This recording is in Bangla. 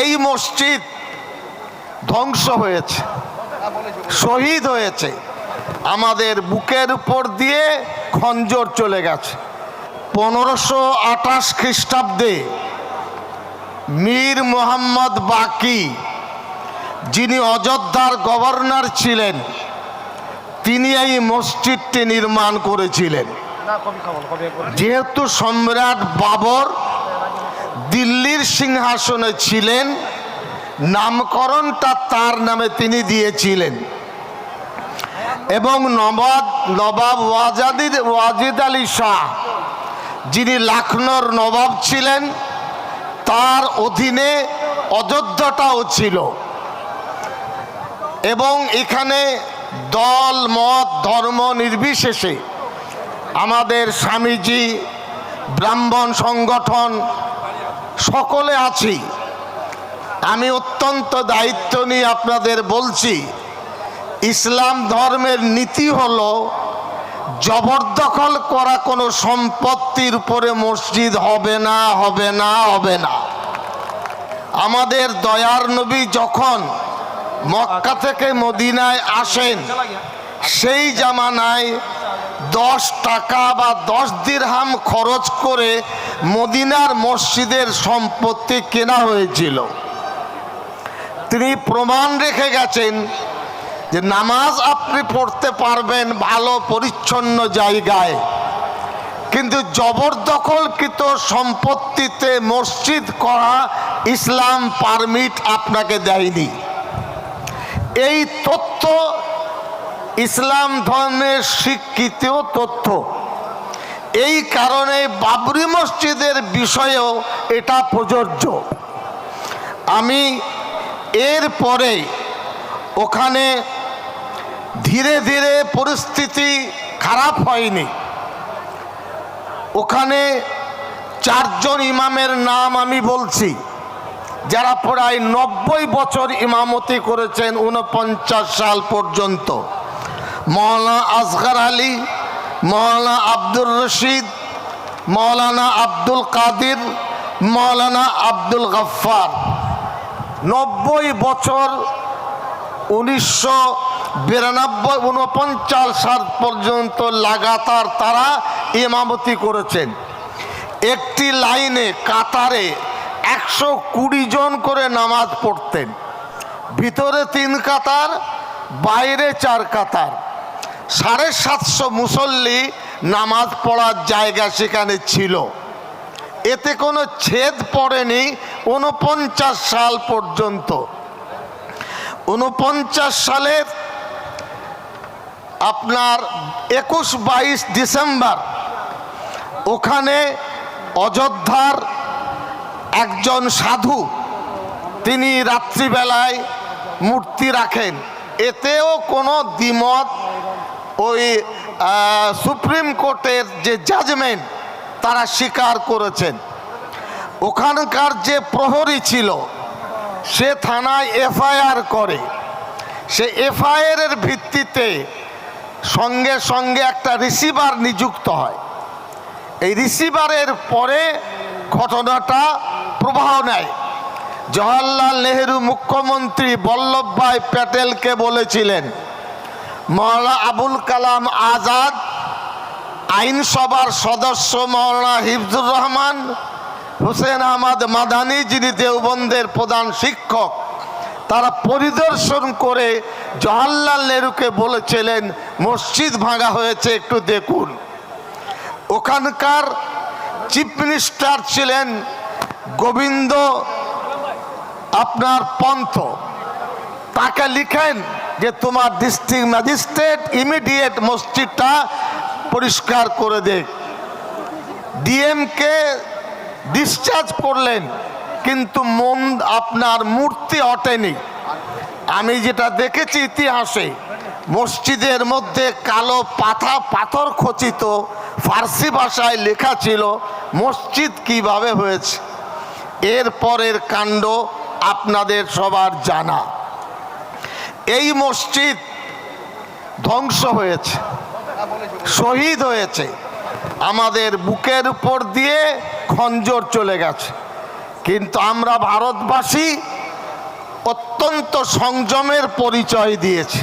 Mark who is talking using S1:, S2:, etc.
S1: এই মসজিদ ধ্বংস হয়েছে শহীদ হয়েছে। আমাদের বুকের উপর দিয়ে খঞ্জর চলে গেছে। পনেরোশো আঠাশ খ্রিস্টাব্দে মীর মোহাম্মদ বাকি যিনি অযোধ্যার গভর্নর ছিলেন তিনি এই মসজিদটি নির্মাণ করেছিলেন। যেহেতু সম্রাট বাবর দিল্লির সিংহাসনে ছিলেন নামকরণটা তার নামে তিনি দিয়েছিলেন। এবং নবাব নবাব ওয়াজাদিদ ওয়াজিদ আলী শাহ, যিনি লখনৌর নবাব ছিলেন, তার অধীনে অযোধ্যাটাও ছিল। এবং এখানে দল, মত, ধর্ম নির্বিশেষে আমাদের স্বামীজি ব্রাহ্মণ সংগঠন সকলে আছি। আমি অত্যন্ত দায়িত্ব নিয়ে আপনাদের বলছি, ইসলাম ধর্মের নীতি হলো জবরদখল করা কোনো সম্পত্তির উপরে মসজিদ হবে না হবে না হবে না। আমাদের দয়ার নবী যখন মক্কা থেকে মদিনায় আসেন, সেই জামানায় দশ টাকা বা দশ দিরহাম খরচ করে মদিনার মসজিদের সম্পত্তি কেনা হয়েছিল। তিনি প্রমাণ রেখে গেছেন যে নামাজ আপনি পড়তে পারবেন ভালো, পরিচ্ছন্ন জায়গায়। কিন্তু জবরদখলকৃত সম্পত্তিতে মসজিদ করা ইসলাম পারমিট আপনাকে দেয়নি। এই তথ্য ইসলাম ধর্মের স্বীকৃত তথ্য। এই কারণে বাবরি মসজিদের বিষয়েও এটা প্রযোজ্য। আমি এর পরে ওখানে ধীরে ধীরে পরিস্থিতি খারাপ হয়নি। ওখানে চারজন ইমামের নাম আমি বলছি, যারা প্রায় নব্বই বছর ইমামতি করেছেন উনপঞ্চাশ সাল পর্যন্ত। মৌলানা আসগর আলী মৌলানা আব্দুর রশিদ, মৌলানা আব্দুল কাদির, মৌলানা আব্দুল গফ্ফার। নব্বই বছর উনিশশো বিরানব্বই উনপঞ্চাশ সাল পর্যন্ত লাগাতার তারা ইমামতি করেছেন। একটি লাইনে কাতারে একশো কুড়ি জন করে নামাজ পড়তেন। ভিতরে তিন কাতার, বাইরে চার কাতার। সাড়ে সাতশো মুসল্লি নামাজ পড়ার জায়গা সেখানে ছিল। এতে কোনো ছেদ পড়েনি উনপঞ্চাশ সাল পর্যন্ত। উনপঞ্চাশ সালের আপনার একুশ বাইশ ডিসেম্বর, ওখানে অযোধ্যার একজন সাধু, তিনি রাত্রিবেলায় মূর্তি রাখেন। এতেও কোনো দ্বিমত ওই সুপ্রিম কোর্টের যে জাজমেন্ট তারা স্বীকার করেছেন। ওখানকার যে প্রহরী ছিল, সে থানায় এফআইআর করে। সে এফআইআরের ভিত্তিতে সঙ্গে সঙ্গে একটা রিসিভার নিযুক্ত হয়। এই রিসিভারের পরে ঘটনাটা প্রবাহ নেয়। জওয়াহরলাল নেহেরু মুখ্যমন্ত্রী বল্লভভাই প্যাটেলকে বলেছিলেন মৌলানা আবুল কালাম আজাদ, আইনসভার সদস্য মৌলানা হিফজুর রহমান, হোসেন আহমদ মাদানি, যিনি দেওবন্দের প্রধান শিক্ষক, তারা পরিদর্শন করে জওয়াহরলাল নেহরুকে বলেছিলেন, মসজিদ ভাঙা হয়েছে, একটু দেখুন। ওখানকার চিফ মিনিস্টার ছিলেন গোবিন্দ আপনার পন্থ। তাকে লিখেন যে তোমার ডিস্ট্রিক্ট ম্যাজিস্ট্রেট ইমিডিয়েট মসজিদটা পরিষ্কার করে দেখ। ডিএমকে ডিসচার্জ করলেন, কিন্তু মন আপনার মূর্তি অটেনি। আমি যেটা দেখেছি ইতিহাসে, মসজিদের মধ্যে কালো পাথা পাথর খচিত ফার্সি ভাষায় লেখা ছিল, মসজিদ কীভাবে হয়েছে? এর পরের কাণ্ড আপনাদের সবার জানা। এই মসজিদ ধ্বংস হয়েছে, শহীদ হয়েছে। আমাদের বুকের উপর দিয়ে খঞ্জর চলে গেছে। কিন্তু আমরা ভারতবাসী অত্যন্ত সংযমের পরিচয় দিয়েছি।